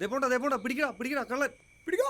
ദേ പോണ്ട ദേ പോണ്ട. പിടിക്കടാ പിടിക്കടാ കള്ളൻ. പിടിക്കോ.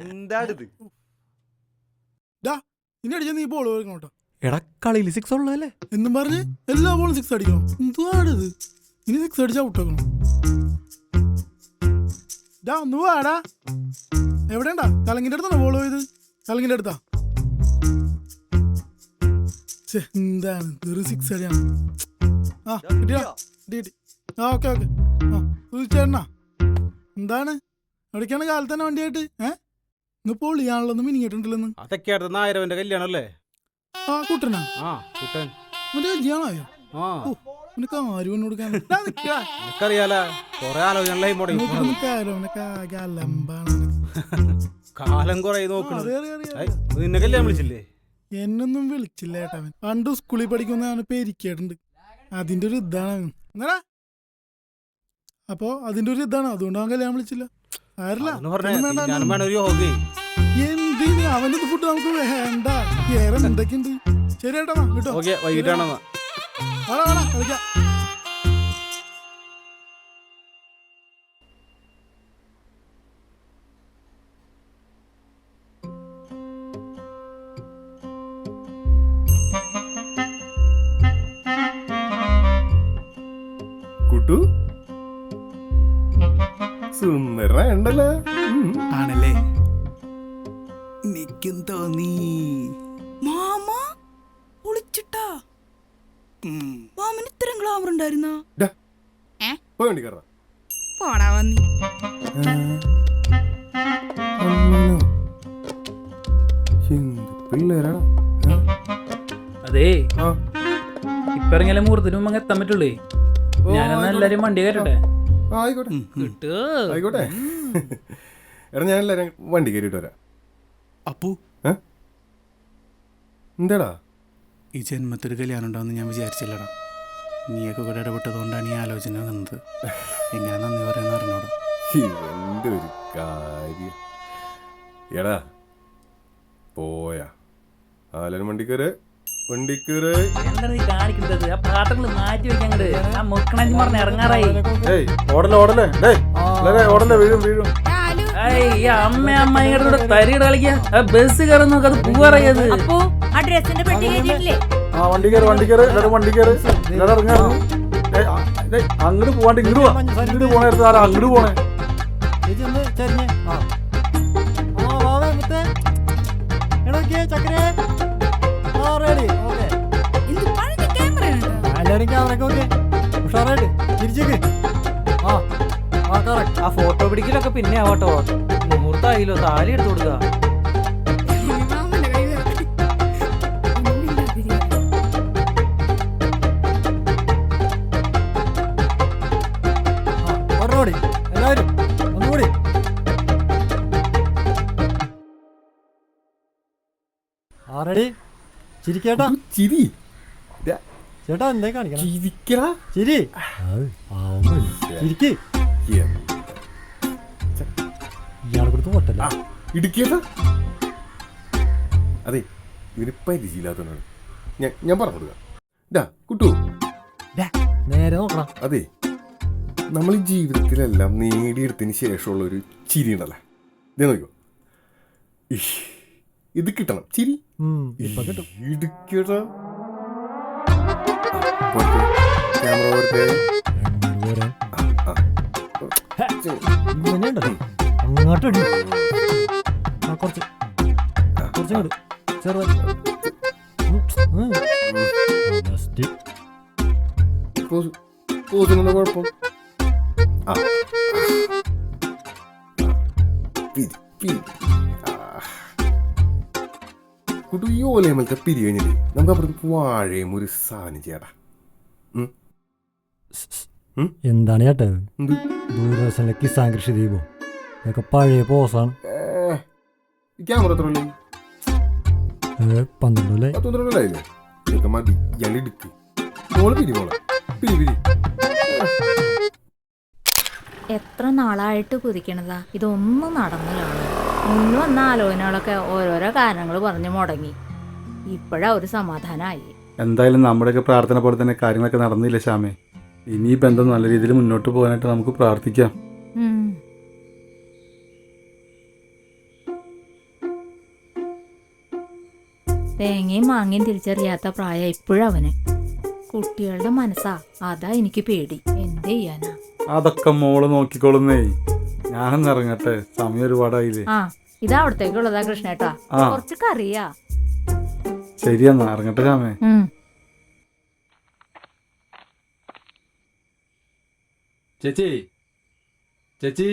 എന്താണിത്? ഡാ ഇനി അടിച്ച നീ ബോൾ കേട്ടോ എടാ കളിയിൽ സിക്സ് ഉള്ളതല്ലേ? എന്നും പറഞ്ഞ് എല്ലാ ബോളും സിക്സ് അടിക്കണം. എന്തുവാണിത്? ഇനി സിക്സ് അടിച്ചാ ഔട്ടാക്കണം ഡാ ഒന്ന് വാടാ. എവിടെണ്ടാ കലങ്ങിന്റെ അടുത്താണോ ബോൾ പോയത്? കലങ്ങിന്റെ അടുത്താ. എന്താണ്? വെറും സിക്സ് അടിയാണ്. ആ കിട്ടിയാ? കിട്ടി കിട്ടി. ആ ഓക്കെ ഓക്കെ. ആ ചേട്ടനാ എന്താണ്? എവിടേക്കാണ് കാലത്ത് തന്നെ വണ്ടിയായിട്ട്? ഏ? ഇന്നിപ്പോ ഒളിയാണല്ലോ അതൊക്കെ അടുത്ത നായരവന്റെ കല്യാണം അല്ലേ ആ കുട്ടനാ? ആ കുട്ടൻ. മറ്റേ കല്യാണമായോ? ആ. ഓ നിനക്ക് ആരും എന്നോട് എനിക്കറിയാല കൊറേ ആലോചനകളായി മുടങ്ങി കാലം കൊറേ നോക്കണം നിന്നെ കല്യാണം വിളിച്ചില്ലേ? എന്നൊന്നും വിളിച്ചില്ല ഏട്ടാ അവൻ. പണ്ട് സ്കൂളിൽ പഠിക്കുന്ന അവന് പേരിക്കേട്ടുണ്ട് അതിന്റെ ഒരു ഇതാണ് എന്നാ അപ്പോ അതിന്റെ ഒരു ഇതാണ്. അതുകൊണ്ട് അവൻ കല്യാണം വിളിച്ചില്ല. ആരല്ല അവനത് ഫുഡ് നമുക്ക് വേണ്ട. വേറെ എന്തൊക്കെയുണ്ട്? ശരി കേട്ടോ വേണം വേണം കളിക്കാം. സുന്ദരണ്ടല്ലോ ആണല്ലേ? നിക്കും തോന്നി. മാമ ഒളിച്ചിട്ടാ. മാമന് ഇത്രയും ഗ്ലാമർ ഉണ്ടായിരുന്ന? പോടാ വന്നി. അതേ. ആ. ഇപ്പൊ ഇറങ്ങിയാലേ മുഹൂർത്തത്തിന് മുമ്പ് അങ്ങ് എത്താൻ പറ്റുള്ളേ? ഞാനെന്നാ എല്ലാരും വണ്ടി കയറ്റട്ടെ? ആയിക്കോട്ടെ. കിട്ടോ. ആയിക്കോട്ടെ. എടാ ഞാൻ എല്ലാരും വണ്ടി കയറിയിട്ട് വരാം. അപ്പു. എന്താടാ? ഈ ജന്മത്തൊരു കല്യാണം ഉണ്ടാവുമെന്ന് ഞാൻ വിചാരിച്ചില്ലടാ. നീയൊക്കെ കൂടെ ഇടപെട്ടതുകൊണ്ടാണ് ഈ ആലോചന വന്നത്. എങ്ങനെ നന്ദി പറയുന്ന അറിഞ്ഞോടാ. ഇവന്റെ ഒരു കാര്യം. എടാ പോയാ. ആലൻ വണ്ടിക്കര്. നീ കാണിക്കുന്നത്? ആ പാത്രങ്ങൾ മാറ്റി വെക്കാൻ അങ്ങട്. ആ മുക്കണഞ്ഞ് പറഞ്ഞ് ഇറങ്ങാറായി. ഏയ് ഓടല ഓടല്ലേ? ഡേയ് ഓടല വീഴും വീഴും. ഈ അമ്മ അമ്മയുടെ കൂടെ തരികിട കളിക്കാ ആ ബസ് കയറി നോക്ക് അത് പൂവറിയത്. അപ്പോ ആ ഡ്രസ്സിന്റെ പെട്ടി കയറ്റിയിട്ടില്ലേ? ആ വണ്ടി കയറി വണ്ടി കയറി എല്ലാവരും വണ്ടി കയറി. എല്ലാവരും ഇറങ്ങാറുന്നു അങ്ങോട്ട് പോവാണ്ട് ഇങ്ങോട്ട് പോവാ ഇങ്ങോട്ട് പോണേ ആരാ അങ്ങോട്ട് പോണേ? എന്ത് പഴയ ക്യാമറ ആ. ഫോട്ടോ പിടിക്കലൊക്കെ പിന്നെ ആവട്ടോ മുഹൂർത്തായില്ലോ താലി എടുത്തു കൊടുക്കുക ചിരിക്കേട്ടാ. ചിരി. ചേട്ടാ എന്തേ കാണിക്കണം? ചിരിക്കടാ. ചിരി. ചിരിക്ക്. ഇയാളെ കൊടുത്ത് പോട്ടല്ല? ഇടുക്കിയതാ അതെ ഇവന് പരിചയമില്ലാത്തവനാണ് ഞാൻ ഞാൻ പറഞ്ഞു കൊടുക്കാം. കുട്ടു. നേരെ നോക്കണം. അതെ നമ്മൾ ഈ ജീവിതത്തിലെല്ലാം നേടിയെടുത്തതിന് ശേഷമുള്ള ഒരു ചിരി ഉണ്ടല്ലേ? ഇതേ നോക്കിയോ ഇഷ്, ഇത് കിട്ടണം ചിരി അങ്ങോട്ടടി കുറച്ച് ചെറുതായി പോസിനെന്താ കുഴപ്പം ആ കുട്ടു ഈ ഓലയമലത്തെ പിരി നമുക്ക് അപ്പുറത്ത് വാഴയും ഒരു സാധനം ചെയ്യാടാ. എന്താണ് ചേട്ടാ ദൂരദർശനിലെ കിസാൻ കൃഷി ദീപോ. ഇതൊക്കെ പഴയ പോസാണ്. ക്യാമറ എത്ര ഉള്ളു ഏ, പന്ത്രണ്ട് അല്ലേ? പത്തൊന്നരല്ലേ ഇതൊക്കെ മതി ഇയാൾ എടുക്ക്. മോൾ പിരി മോളെ. പിരി പിരി. എത്ര നാളായിട്ട് കുതിക്കണതാ? ഇതൊന്നും നടന്നില്ലാണ് മുന്നു വന്ന ആലോചനകളൊക്കെ ഓരോരോ കാരണങ്ങൾ പറഞ്ഞ് മുടങ്ങി. ഇപ്പോഴാ ഒരു സമാധാനമായി എന്തായാലും നമ്മുടെയൊക്കെ പ്രാർത്ഥന പോലെ തന്നെ കാര്യങ്ങളൊക്കെ നടന്നില്ല ശ്യാമേ? ഇനി ബന്ധം നല്ല രീതിയിൽ മുന്നോട്ട് പോകാനായിട്ട് നമുക്ക് പ്രാർത്ഥിക്കാം. തേങ്ങയും മാങ്ങയും തിരിച്ചറിയാത്ത പ്രായം ഇപ്പോഴവന് കുട്ടികളുടെ മനസ്സാ. അതാ എനിക്ക് പേടി. എന്ത് ചെയ്യാനാ? അതൊക്കെ മോൾ നോക്കിക്കോളുന്നേ. ഞാനൊന്ന് ഇറങ്ങട്ടെ സമയം ഒരുപാടായില്ലേ? ആ ഇതാ അവിടത്തേക്കുള്ളതാ കൃഷ്ണേട്ടാ ആ. കുറച്ച് കറിയാ ശരിയെന്നാ ഇറങ്ങട്ടെ രാമേ. ഉം. ചേച്ചി ചേച്ചി.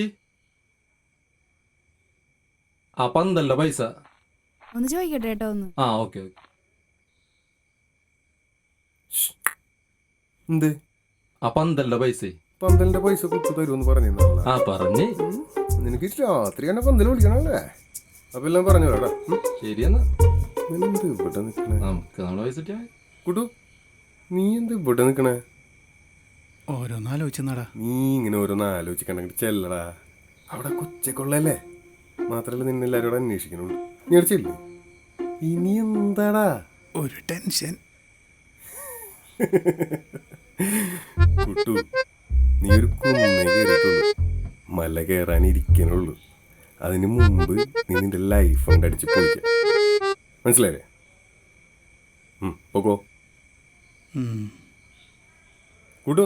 ആ പന്തല്ല പൈസ. ഒന്ന് ചോദിക്കട്ടെ കേട്ടോ ഒന്ന്. ആ ഓക്കെ ഓക്കെ. എന്ത്? ആ പന്തല്ല പൈസ. പന്തലിന്റെ പൈസ കുത്തു തരുമെന്ന് പറഞ്ഞു ആ പറഞ്ഞു. നിനക്ക് രാത്രി തന്നെ പന്തൽ വിളിക്കണല്ലേ? അപ്പൊ എല്ലാം പറഞ്ഞു ശരിയെന്നാ ഇവിടെ നിക്കണേ? നമ്മളെ പൈസ. കുട്ടു നീ എന്ത് ഇവിടെ നിക്കണേ? ഓരോന്നാലോചിച്ചെന്നാടാ നീ ഇങ്ങനെ ഓരോന്ന് ആലോചിക്കണ്ടെങ്കിൽ ചെല്ലടാ. അവിടെ കൊച്ചക്കൊള്ളല്ലേ മാത്രല്ല നിന്നെ എല്ലാവരും കൂടെ അന്വേഷിക്കണുള്ളൂ. നീ അടിച്ചില്ലേ ചെല്ല്. ഇനി എന്താടാ? ഒരു ടെൻഷൻ. കുട്ടു നീ ഒരു കുന്നേ കയറിയിട്ടുള്ളൂ മല കയറാൻ ഇരിക്കണുള്ളൂ അതിന് മുമ്പ് നീ നിന്റെ ലൈഫ് കൊണ്ട് അടിച്ച് പൊളിക്ക. മനസ്സിലായില്ലേ? പോക്കോ. കൂട്ടോ?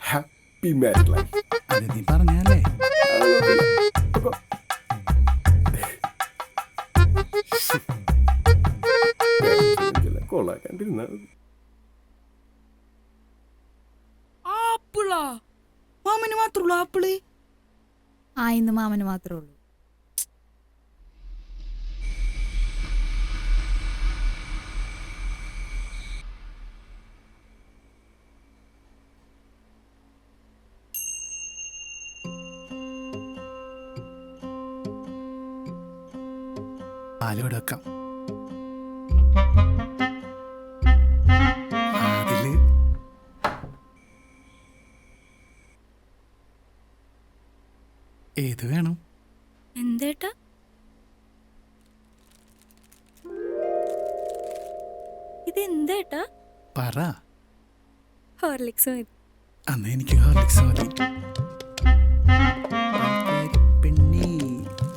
ഹാപ്പി മാരിഡ് ലൈഫ് അത് നീ പറഞ്ഞല്ലേ? ആപ്പിൾ ആ ഇന്ന് മാമന് മാത്രമേ ഉള്ളൂ. പാലിവിടെ ഇത് എന്തേട്ടാ പറ. ഹോർലിക്സ് മതി. അന്ന് എനിക്ക് ഹോർലിക്സ് മതി. പെണ്ണി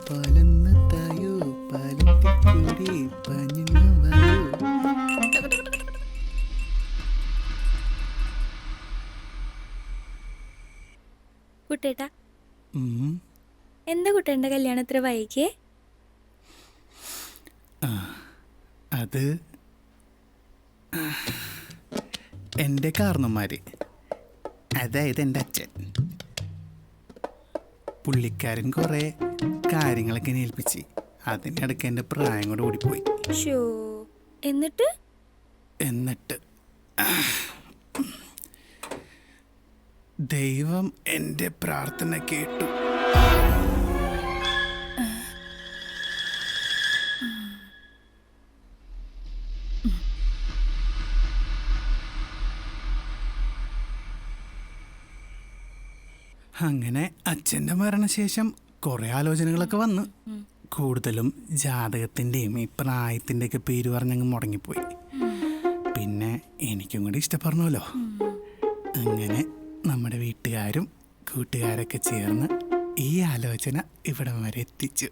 പാലൊന്ന് തായോ പാലിന്റെ കൂടെ പഞ്ഞു വായോ. കുട്ടേട്ടാ. എന്താ കുട്ടേന്റെ കല്യാണം ഇത്ര വൈകിയേ? അത് എന്റെ കാരണന്മാർ അതായത് എന്റെ അച്ഛൻ. പുള്ളിക്കാരൻ കുറേ കാര്യങ്ങളൊക്കെ എന്നെ ഏൽപ്പിച്ച്. അതിനിടയ്ക്ക് എന്റെ പ്രായം കൂടെ ഓടിപ്പോയി. ഷോ എന്നിട്ട്? എന്നിട്ട് ദൈവം എന്റെ പ്രാർത്ഥന കേട്ടു. അങ്ങനെ അച്ഛന്റെ മരണശേഷം കുറേ ആലോചനകളൊക്കെ വന്നു. കൂടുതലും ജാതകത്തിന്റെയും ഈ പ്രായത്തിന്റെയൊക്കെ പേര് പറഞ്ഞങ്ങ് മുടങ്ങിപ്പോയി. പിന്നെ എനിക്കും കൂടി ഇഷ്ടപ്പെടണമല്ലോ. അങ്ങനെ നമ്മുടെ വീട്ടുകാരും കൂട്ടുകാരൊക്കെ ചേർന്ന് ഈ ആലോചന ഇവിടം വരെ എത്തിച്ചു.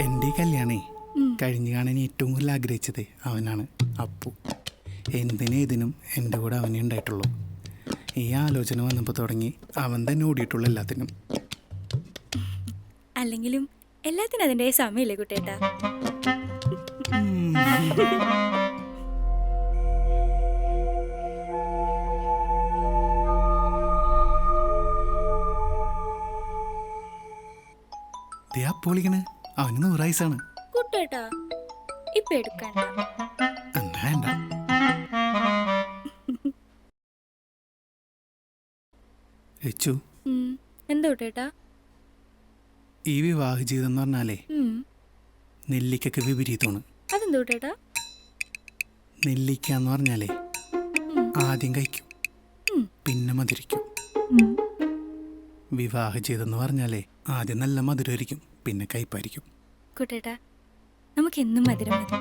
എന്റെ കല്യാണേ കഴിഞ്ഞു കാണാൻ ഏറ്റവും കൂടുതൽ ആഗ്രഹിച്ചത് അവനാണ് അപ്പു. എന്തിനേതിനും എന്റെ കൂടെ അവനെ ഉണ്ടായിട്ടുള്ളൂ. ഈ ആലോചന വന്നപ്പോൾ തുടങ്ങി അവൻ തന്നെ ഓടിയിട്ടുള്ള എല്ലാത്തിനും. അല്ലെങ്കിലും എല്ലാത്തിനും അതിന്റെ സമയമില്ലേ കുട്ടേട്ടാ? ദേ അവന് നൂറായിസാണ് കുട്ടേട്ടാ ഇപ്പൊ എടുക്കണ്ട. വേണ്ട. രച്ചു ഉം. എന്താ കുട്ടേട്ടാ ഈ വിവാഹ ജീവിതം എന്ന് പറഞ്ഞാലേ ഉം. നെല്ലിക്കൊക്കെ വിപരീതമാണ്. അതെന്തോട്ടേട്ടാ നെല്ലിക്ക എന്ന് പറഞ്ഞാലേ ആദ്യം കഴിക്കും പിന്നെ മധുരിക്കും. വിവാഹ ജീവിതം എന്ന് പറഞ്ഞാലേ ആദ്യം നല്ല മധുരമായിരിക്കും പിന്നെ കയ്പായിരിക്കും. കുട്ടേട്ടാ നമുക്ക് എന്നും മധുരം മതി.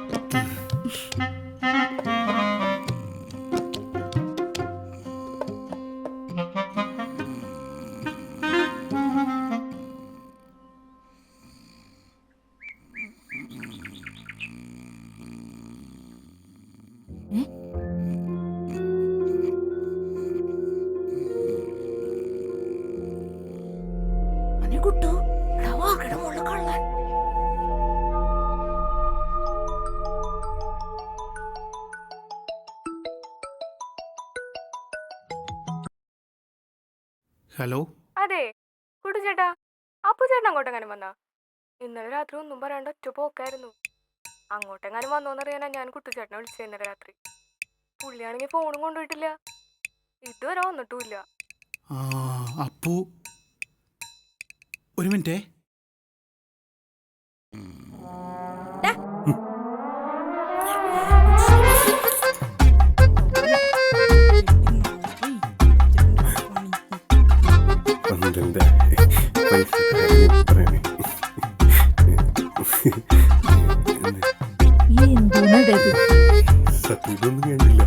ഹലോ? അതെ കുടുചേട്ടാ അപ്പു ചേട്ടൻ അങ്ങോട്ടെങ്ങാനും വന്നാ? ഇന്നലെ രാത്രി ഒന്നും പറയാണ്ട് ഒറ്റ പോക്കായിരുന്നു. അങ്ങോട്ടെങ്ങാനും വന്നോന്നറിയാനാ ഞാൻ കുട്ടുചേട്ടനെ വിളിച്ചത് ഇന്നലെ രാത്രി. പുള്ളിയാണെങ്കിൽ ഫോണും കൊണ്ടുപോയിട്ടില്ല. ഇതുവരെ വന്നിട്ടുമില്ല. ആ അപ്പു. ഒരു മിനിറ്റേ. പന്ത്രണ്ട് പൈസ എന്തോന്നിടത് സത്യം ഇതൊന്നും കണ്ടില്ല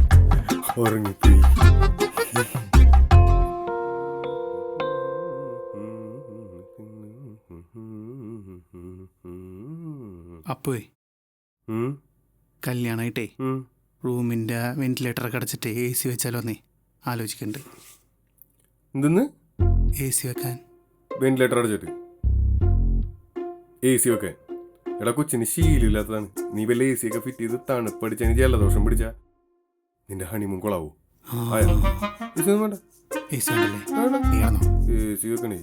ഉറങ്ങിപ്പോയി അപ്പുവേ ഉം, കല്യാണമായിട്ടേ. റൂമിന്റെ വെന്റിലേറ്ററൊക്കെ അടച്ചിട്ട് എ സി വെച്ചാലോന്നേ എന്നേ ആലോചിക്കുന്നുണ്ട് എന്തെന്ന്? എ സി വെക്കാൻ. വെന്റിലേറ്റർ അടച്ചിട്ട്. എ സി ഒക്കെ എടാ കൊച്ചിന് ശീലമില്ലാത്തതാണ്. നീ വല്ല എ സി ഒക്കെ ഫിറ്റ് ചെയ്ത് തണുപ്പടിച്ചതിന് ജലദോഷം പിടിച്ച നിന്റെ ഹണിമൂൺ കൊളാവൂ? വേണ്ട. എ സി എ സി വെക്കണേ.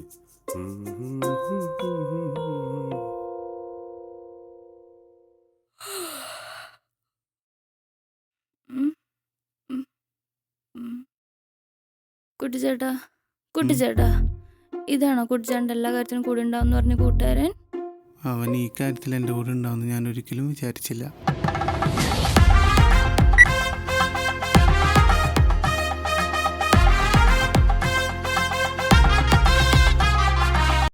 കുട്ടിച്ചേട്ടാ കുട്ടിച്ചേട്ടാ ഇതാണോ കുട്ടിച്ചേട്ടന്റെ എല്ലാ കാര്യത്തിനും കൂടെ ഉണ്ടാവും പറഞ്ഞ കൂട്ടുകാരൻ? അവൻ ഈ കാര്യത്തിൽ എന്റെ കൂടെ ഉണ്ടാവുമെന്ന് ഞാൻ ഒരിക്കലും വിചാരിച്ചില്ല.